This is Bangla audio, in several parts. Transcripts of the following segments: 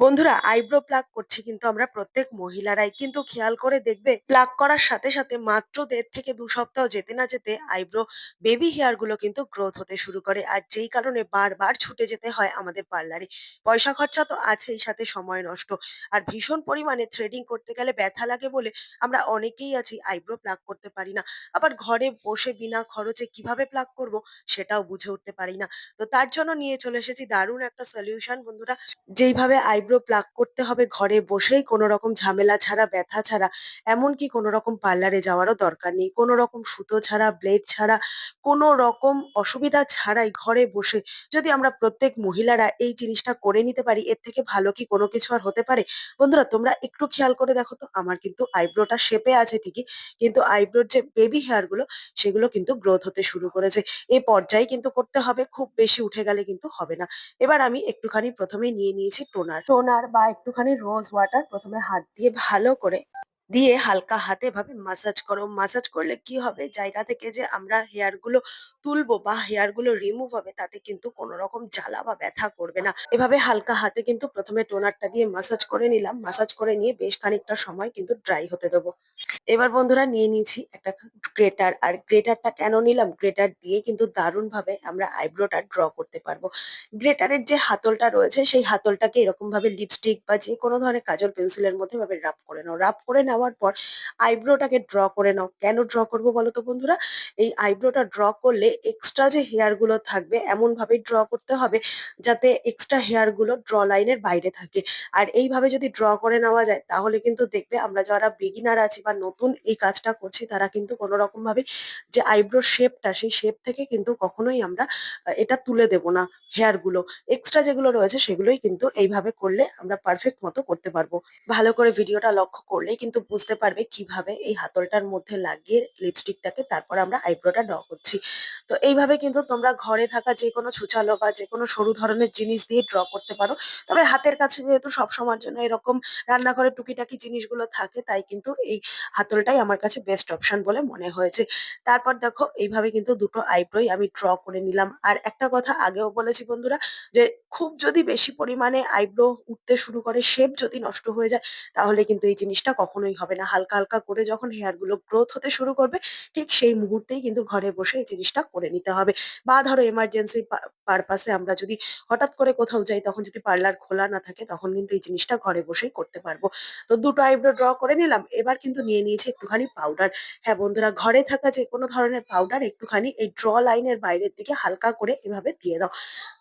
বন্ধুরা আইব্রো প্লাক করছি কিন্তু আমরা প্রত্যেক মহিলারাই কিন্তু খেয়াল করে দেখবে প্লাক করার সাথে সাথে মাত্র দেড় থেকে দু সপ্তাহ যেতে না যেতে আইব্রো বেবি হেয়ারগুলো কিন্তু গ্রোথ হতে শুরু করে। আর যেই কারণে বারবার ছুটে যেতে হয় আমাদের পার্লারে। পয়সা খরচা তো আছেই, সাথে সময় নষ্ট। আর ভীষণ পরিমাণে থ্রেডিং করতে গেলে ব্যথা লাগে বলে আমরা অনেকেই আছি আইব্রো প্লাক করতে পারি না। আবার ঘরে বসে বিনা খরচে কীভাবে প্লাক করব সেটাও বুঝে উঠতে পারি না। তো তার জন্য নিয়ে চলে এসেছি দারুণ একটা সলিউশন বন্ধুরা। যেইভাবে আইব্রো প্লাক করতে হবে ঘরে বসেই কোনো রকম ঝামেলা ছাড়া, ব্যথা ছাড়া, এমনকি কোনো রকম পার্লারে যাওয়ারও দরকার নেই। কোনো রকম সুতো ছাড়া, ব্লেড ছাড়া, কোনো রকম অসুবিধা ছাড়াই ঘরে বসে যদি আমরা প্রত্যেক মহিলারা এই জিনিসটা করে নিতে পারি, এর থেকে ভালো কি কোনো কিছু আর হতে পারে? বন্ধুরা তোমরা একটু খেয়াল করে দেখো তো, আমার কিন্তু আইব্রোটা শেপে আছে ঠিকই, কিন্তু আইব্রোর যে বেবি হেয়ারগুলো, সেগুলো কিন্তু গ্রোথ হতে শুরু করেছে। এই পর্যায়ে কিন্তু করতে হবে, খুব বেশি উঠে গেলে কিন্তু হবে না। এবার আমি একটুখানি ১ম এ নিয়ে নিয়েছি টোনার। টোনার বা একটুখানি রোজ ওয়াটার প্রথমে হাত দিয়ে ভালো করে দিয়ে হালকা হাতে ভাবে মাসাজ করো। মাসাজ করলে কি হবে? জায়গা থেকে যে আমরা হেয়ারগুলো তুলবো বা হেয়ারগুলো রিমুভ হবে, তাতে কিন্তু কোনো রকম জ্বালা বা ব্যথা করবে না। এভাবে হালকা হাতে কিন্তু ১ম এ টোনারটা দিয়ে মাসাজ করে নিলাম। মাসাজ করে নিয়ে বেশ খানিকটা সময় কিন্তু ড্রাই হতে দেবো। এবার বন্ধুরা নিয়ে নিয়েছি একটা গ্রেটার। আর গ্রেটারটা কেন নিলাম? গ্রেটার দিয়ে কিন্তু দারুণভাবে আমরা আইব্রোটা ড্র করতে পারব। গ্রেটারের যে হাতলটা রয়েছে, সেই হাতলটাকে এরকমভাবে লিপস্টিক বা যেকোনো ধরনের কাজল পেন্সিলের মধ্যে ভাবে রাব করে নাও। রাব করে নেওয়ার পর আইব্রোটাকে ড্র করে নাও। কেন ড্র করব বলো তো বন্ধুরা? এই আইব্রোটা ড্র করলে এক্সট্রা যে হেয়ারগুলো থাকবে এমনভাবে ড্র করতে হবে যাতে এক্সট্রা হেয়ারগুলো ড্র লাইনের বাইরে থাকে। আর এইভাবে যদি ড্র করে নেওয়া যায় তাহলে কিন্তু দেখবে আমরা যারা বিগিনার আছি বা নতুন এই কাজটা করছি তারা কিন্তু কোনো রকম ভাবে যে আইব্রো শেপটা সেই শেপ থেকে কিন্তু কখনোই আমরা এটা তুলে দেব না হেয়ারগুলো। এক্সট্রা যেগুলো রয়েছে সেগুলোই কিন্তু এইভাবে করলে আমরা পারফেক্ট মতো করতে পারব। ভালো করে ভিডিওটা লক্ষ্য করলে কিন্তু বুঝতে পারবে কীভাবে এই হাতলটার মধ্যে লাগিয়ে লিপস্টিকটাকে তারপর আমরা আইব্রোটা ড্র করছি। তো এইভাবে কিন্তু তোমরা ঘরে থাকা যেকোনো ছুচালো বা যেকোনো সরু ধরনের জিনিস দিয়ে ড্র করতে পারো। তবে হাতের কাছে যেহেতু সবসময়ের জন্য এরকম রান্নাঘরের টুকিটাকি জিনিসগুলো থাকে তাই কিন্তু এই হাতলটাই আমার কাছে বেস্ট অপশন বলে মনে হয়েছে। তারপর দেখো এইভাবে কিন্তু দুটো আইব্রোই আমি ড্র করে নিলাম। আর একটা কথা আগেও বলেছি বন্ধুরা যে খুব যদি বেশি পরিমাণে আইব্রো উঠতে শুরু করে, শেপ যদি নষ্ট হয়ে যায়, তাহলে কিন্তু এই জিনিসটা কখনোই হবে না। হালকা, হালকা করে যখন হেয়ারগুলো গ্রোথ হতে শুরু করবে, ঠিক সেই মুহূর্তেই কিন্তু ঘরে বসে এই জিনিসটা করে নিতে হবে। বা ধরো এমার্জেন্সি পারপাসে আমরা যদি হঠাৎ করে কোথাও যাই, তখন যদি পার্লার খোলা না থাকে, তখন কিন্তু এই জিনিসটা ঘরে বসেই করতে পারব। তো দুটো আইব্রো ড্র করে নিলাম। এবার কিন্তু নিয়ে নিয়েছি একটুখানি পাউডার। হ্যাঁ, বন্ধুরা ঘরে থাকা যেকোনো ধরনের পাউডার একটুখানি এই ড্র লাইনের বাইরের দিকে হালকা করে এভাবে দিয়ে দাও।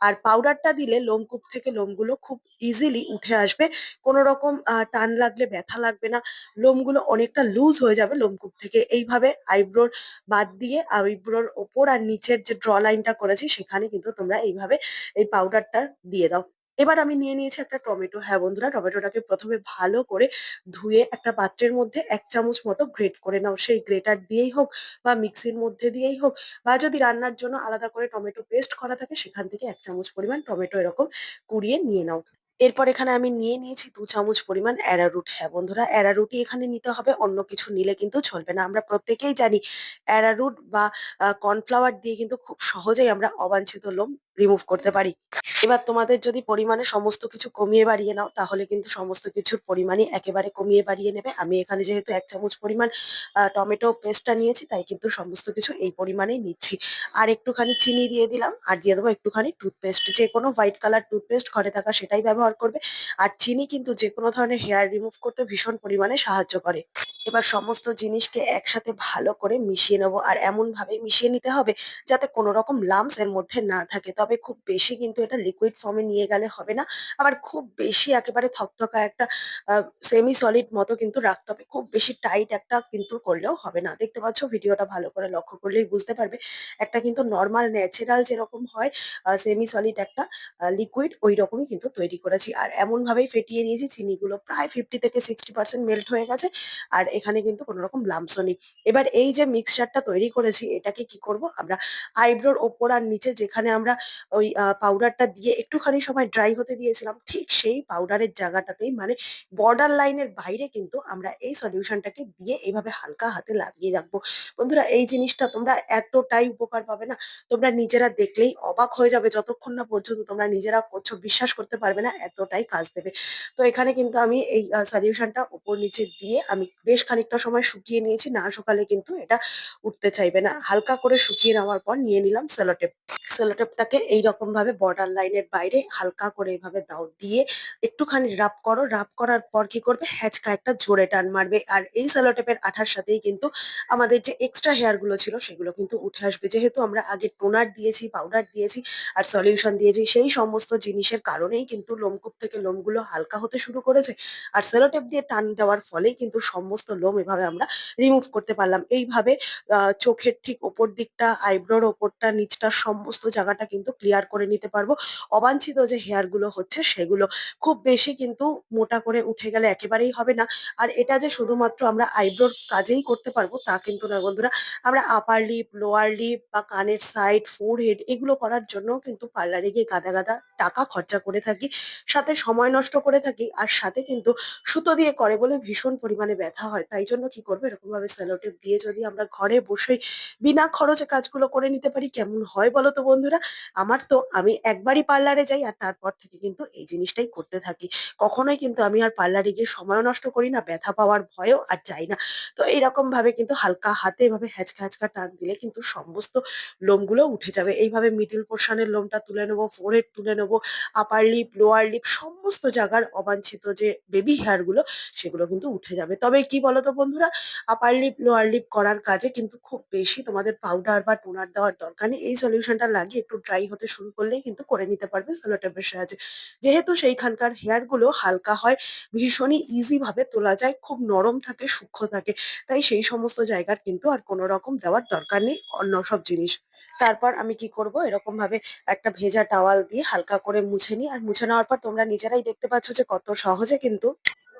আর পাউডারটা দিলে লোমকূপ থেকে লোমগুলো খুব ইজিলি উঠে আসবে। কোনো রকম টান লাগলে ব্যথা লাগবে না। লোমগুলো অনেকটা লুজ হয়ে যাবে লোমকূপ থেকে। এইভাবে আইব্রোর বাদ দিয়ে আইব্রোর ওপর আর নিচের যে ড্র লাইনটা করেছি সেখানে কিন্তু তোমরা এইভাবে এই পাউডারটা দিয়ে দাও। এবার আমি নিয়ে নিয়েছি একটা টমেটো। হ্যাঁ, বন্ধুরা টমেটোটাকে প্রথমে ভালো করে ধুয়ে একটা পাত্রের মধ্যে এক চামচ মতো গ্রেট করে নাও। সেই গ্রেটার দিয়েই হোক বা মিক্সির মধ্যে দিয়েই হোক বা যদি রান্নার জন্য আলাদা করে টমেটো পেস্ট করা থাকে সেখান থেকে এক চামচ পরিমাণ টমেটো এরকম কুড়িয়ে নিয়ে নাও। এরপর এখানে আমি নিয়ে নিয়েছি দু চামচ পরিমাণ অ্যারারুট। হ্যাঁ, বন্ধুরা অ্যারারুটই এখানে নিতে হবে, অন্য কিছু নিলে কিন্তু চলবে না। আমরা প্রত্যেকেই জানি অ্যারারুট বা কর্নফ্লাওয়ার দিয়ে কিন্তু খুব সহজেই আমরা অবাঞ্ছিত লোম রিমুভ করতে পারি। এবার তোমাদের যদি পরিমাণে সমস্ত কিছু কমিয়ে বাড়িয়ে নাও, তাহলে কিন্তু সমস্ত কিছুর পরিমাণই একেবারে কমিয়ে বাড়িয়ে নেবে। আমি এখানে যেহেতু এক চামচ পরিমাণ টমেটো পেস্টটা নিয়েছি, তাই কিন্তু সমস্ত কিছু এই পরিমাণেই নিচ্ছি। আর একটুখানি চিনি দিয়ে দিলাম, আর দিয়ে দেবো একটুখানি টুথপেস্ট। যেকোনো হোয়াইট কালার টুথপেস্ট ঘরে থাকা সেটাই ব্যবহার করবে। আর চিনি কিন্তু যেকোনো ধরনের হেয়ার রিমুভ করতে ভীষণ পরিমাণে সাহায্য করে। এবার সমস্ত জিনিসকে একসাথে ভালো করে মিশিয়ে নেব। আর এমনভাবে মিশিয়ে নিতে হবে, যাতে কোনো রকম লাম্পস এর মধ্যে না থাকে। তবে খুব বেশি কিন্তু এটা লিকুইড ফর্মে নিয়ে গেলে হবে না। আবার খুব বেশি একেবারে থকথকা একটা সেমি সলিড মতো কিন্তু রাখতে হবে। খুব বেশি টাইট একটা কিন্তু করলেও হবে না। দেখতে পাচ্ছ ভিডিওটা ভালো করে লক্ষ্য করলেই বুঝতে পারবে। একটা কিন্তু নর্মাল ন্যাচারাল যেরকম হয় সেমি সলিড একটা লিকুইড ওই রকমই কিন্তু তৈরি করেছি। আর এমনভাবেই ফেটিয়ে নিয়েছি, চিনিগুলো প্রায় 50 থেকে 60% মেল্ট হয়ে গেছে। আর এখানে কিন্তু কোনো রকম লাম্পসও নেই। এবার এই যে মিক্সচারটা তৈরি করেছি, এটাকে কি করব আমরা আইব্রোর ওপর আর নিচে যেখানে আমরা ওই আ পাউডারটা দিয়ে একটুখানি সময় ড্রাই হতে দিয়েছিলাম, ঠিক সেই পাউডারের জায়গাটাতেই মানে বর্ডার লাইনের বাইরে কিন্তু আমরা এই সলিউশনটাকে দিয়ে এভাবে হালকা হাতে লাগিয়ে রাখব। বন্ধুরা এই জিনিসটা তোমরা এতটাই উপকার পাবে না, তোমরা নিজেরা দেখলেই অবাক হয়ে যাবে যতক্ষণ না পর্যন্ত তোমরা নিজেরা করছ বিশ্বাস করতে পারবে না এতটাই কাজ দেবে। তো এখানে কিন্তু আমি এই সলিউশনটা উপর নিচে দিয়ে আমি বেশ খানিকটা সময় শুকিয়ে নিয়েছি। না শুকালে কিন্তু এটা উঠতে চাইবে না। হালকা করে শুকিয়ে নেওয়ার পর নিয়ে নিলাম সেলোটেপ। সেলোটেপটাকে এইরকমভাবে বর্ডার লাইনের বাইরে হালকা করে এভাবে দাও দিয়ে একটুখানি রাব করো। রাব করার পর কি করবে? হ্যাঁচকা একটা জোরে টান মারবে। আর এই সেলোটেপের আঠার সাথেই কিন্তু আমাদের যে এক্সট্রা হেয়ারগুলো ছিল সেগুলো কিন্তু উঠে আসবে। যেহেতু আমরা আগে টোনার দিয়েছি, পাউডার দিয়েছি আর সলিউশন দিয়েছি সেই সমস্ত জিনিসের কারণেই কিন্তু লোমকূপ থেকে লোমগুলো হালকা হতে শুরু করেছে। আর সেলোটেপ দিয়ে টান দেওয়ার ফলেই কিন্তু সমস্ত লোম এভাবে আমরা রিমুভ করতে পারলাম। এইভাবে চোখের ঠিক ওপর দিকটা, আইব্রোর ওপরটা, নিচটা সমস্ত জায়গাটা কিন্তু ক্লিয়ার করে নিতে পারব। অবাঞ্ছিত যে হেয়ারগুলো হচ্ছে সেগুলো খুব বেশি কিন্তু মোটা করে উঠে গেলে একেবারেই হবে না। আর এটা যে শুধুমাত্র আমরা আইব্রোর কাজেই করতে পারব তা কিন্তু নয় বন্ধুরা। আমরা আপার লিপ, লোয়ার লিপ বা কানের সাইড, ফোরহেড এগুলো করার জন্যও কিন্তু পার্লারে গিয়ে গাদা, গাদা টাকা খরচা করে থাকি। সাথে সময় নষ্ট করে থাকি আর সাথে কিন্তু সুতো দিয়ে করে বলে ভীষণ পরিমাণে ব্যথা হয়। তাই জন্য কি করব এরকমভাবে স্যালোটেপ দিয়ে যদি আমরা ঘরে বসেই বিনা খরচে কাজগুলো করে নিতে পারি কেমন হয় বলো তো বন্ধুরা? আমার তো আমি একবারই পার্লারে যাই আর তারপর থেকে কিন্তু এই জিনিসটাই করতে থাকি। কখনোই কিন্তু আমি আর পার্লারে গিয়ে সময়ও নষ্ট করি না, ব্যথা পাওয়ার ভয়ও আর যাই না। তো এইরকমভাবে কিন্তু হালকা হাতে এভাবে হ্যাচকা, হ্যাচকা টান দিলে কিন্তু সমস্ত লোমগুলো উঠে যাবে। এইভাবে মিডল পোরশন এর লোমটা তুলে নেব, ফোরহেড তুলে নেব, আপার লিপ, লোয়ার লিপ সমস্ত জায়গার অবাঞ্ছিত যে বেবি হেয়ারগুলো সেগুলো কিন্তু উঠে যাবে। তবে কি বলতো বন্ধুরা? আপার লিপ, লোয়ার লিপ করার কাজে কিন্তু খুব বেশি তোমাদের পাউডার বা টোনার দেওয়ার দরকার নেই। এই সলিউশনটা লাগিয়ে একটু ড্রাই হতে শুরু করলেই কিন্তু করে নিতে পারবে সেলোটেপের সাহায্যে। যেহেতু সেইখানকার হেয়ারগুলো হালকা হয়, ভীষণই ইজি ভাবে তোলা যায়, খুব নরম থাকে, সূক্ষ্ম থাকে। তাই সেই সমস্ত জায়গার কিন্তু আর কোনো রকম দেওয়ার দরকার নেই অন্য সব জিনিস। তারপর আমি কি করব এরকম ভাবে একটা ভেজা টাওয়াল দিয়ে হালকা করে মুছে নিই। আর মুছে নেওয়ার পর তোমরা নিজেরাই দেখতে পাচ্ছ যে কত সহজে কিন্তু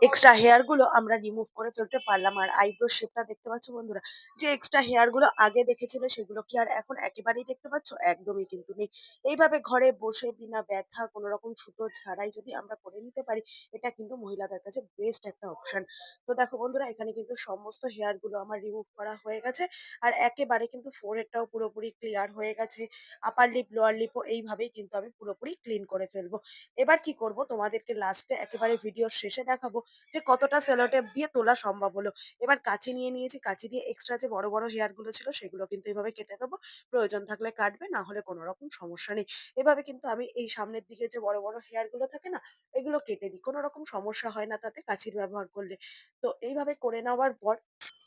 এক্সট্রা হেয়ারগুলো আমরা রিমুভ করে ফেলতে পারলাম। আর আইব্রো শেপটা দেখতে পাচ্ছ বন্ধুরা? যে এক্সট্রা হেয়ারগুলো আগে দেখেছিলে সেগুলো কি আর এখন একেবারেই দেখতে পাচ্ছ? একদমই কিন্তু নেই। এইভাবে ঘরে বসে বিনা ব্যথা কোনো রকম সুতো ছাড়াই যদি আমরা করে নিতে পারি, এটা কিন্তু মহিলাদের কাছে বেস্ট একটা অপশন। তো দেখো বন্ধুরা এখানে কিন্তু সমস্ত হেয়ারগুলো আমার রিমুভ করা হয়ে গেছে। আর একেবারে কিন্তু ফোরহেডটাও পুরোপুরি ক্লিয়ার হয়ে গেছে। আপার লিপ, লোয়ার লিপও এইভাবেই কিন্তু আমি পুরোপুরি ক্লিন করে ফেলব। এবার কি করব তোমাদেরকে লাস্টে একেবারে ভিডিওর শেষে দেখাবো যে কতটা সেলোটেপ দিয়ে তোলা সম্ভব হলো। এবার কাঁচি নিয়ে নিয়েছি, কাঁচি দিয়ে এক্সট্রা যে বড়, বড় হেয়ারগুলো ছিল সেগুলো কিন্তু এভাবে কেটে দেবো। প্রয়োজন থাকলে কাটবে, না হলে কোনো রকম সমস্যা নেই। এভাবে কিন্তু আমি এই সামনের দিকে যে বড়, বড় হেয়ারগুলো থাকে না? এগুলো কেটে দিই। কোনো রকম সমস্যা হয় না তাতে কাঁচির ব্যবহার করলে। তো এইভাবে করে নেওয়ার পর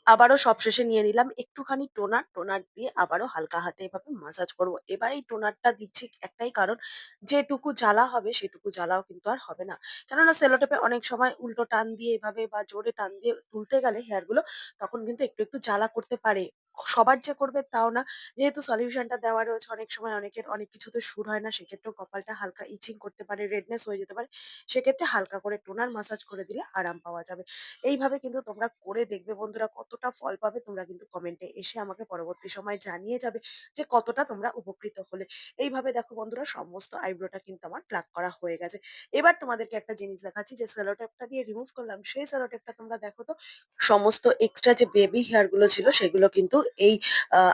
আবারও সবশেষে নিয়ে নিলাম একটুখানি টোনার, টোনার দিয়ে আবারও হালকা হাতে এভাবে মাসাজ করব এবার এই টোনারটা দিচ্ছি একটাই কারণ, যেটুকু জ্বালা হবে সেটুকু জ্বালাও কিন্তু আর হবে না। কেননা সেলোটেপে অনেক সময় উল্টো টান দিয়ে এভাবে বা জোরে টান দিয়ে তুলতে গেলে হেয়ারগুলো তখন কিন্তু একটু, একটু জ্বালা করতে পারে। সবার যে করবে তাও না। যেহেতু সলিউশনটা দেওয়া রয়েছে অনেক সময় অনেকের অনেক কিছুতে সুর হয় না। সেক্ষেত্রেও কপালটা হালকা ইচিং করতে পারে, রেডনেস হয়ে যেতে পারে। সেক্ষেত্রে হালকা করে টোনার মাসাজ করে দিলে আরাম পাওয়া যাবে। এইভাবে কিন্তু তোমরা করে দেখবে বন্ধুরা কতটা ফল পাবে তোমরা কিন্তু কমেন্টে এসে আমাকে পরবর্তী সময়ে জানিয়ে যাবে যে কতটা তোমরা উপকৃত হলে। এইভাবে দেখো বন্ধুরা সমস্ত আইব্রোটা কিন্তু আমার প্লাক করা হয়ে গেছে। এবার তোমাদেরকে একটা জিনিস দেখাচ্ছি যে সেলো টেপটা দিয়ে রিমুভ করলাম সেই সেলো টেপটা তোমরা দেখো তো সমস্ত এক্সট্রা যে বেবি হেয়ারগুলো ছিল সেগুলো কিন্তু এই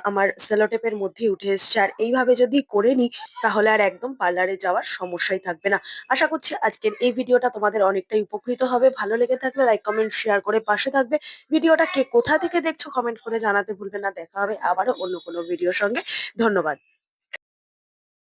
আমার সেলোটেপের মধ্যে উঠে এসছে। আর এইভাবে যদি করে নিই তাহলে আর একদম পার্লারে যাওয়ার সমস্যাই থাকবে না। আশা করছি আজকের এই ভিডিওটা তোমাদের অনেকটাই উপকৃত হবে। ভালো লেগে থাকলে লাইক, কমেন্ট, শেয়ার করে পাশে থাকবে। ভিডিওটা কে কোথা থেকে দেখছ কমেন্ট করে জানাতে ভুলবে না। দেখা হবে আবারও অন্য কোনো ভিডিওর সঙ্গে। ধন্যবাদ।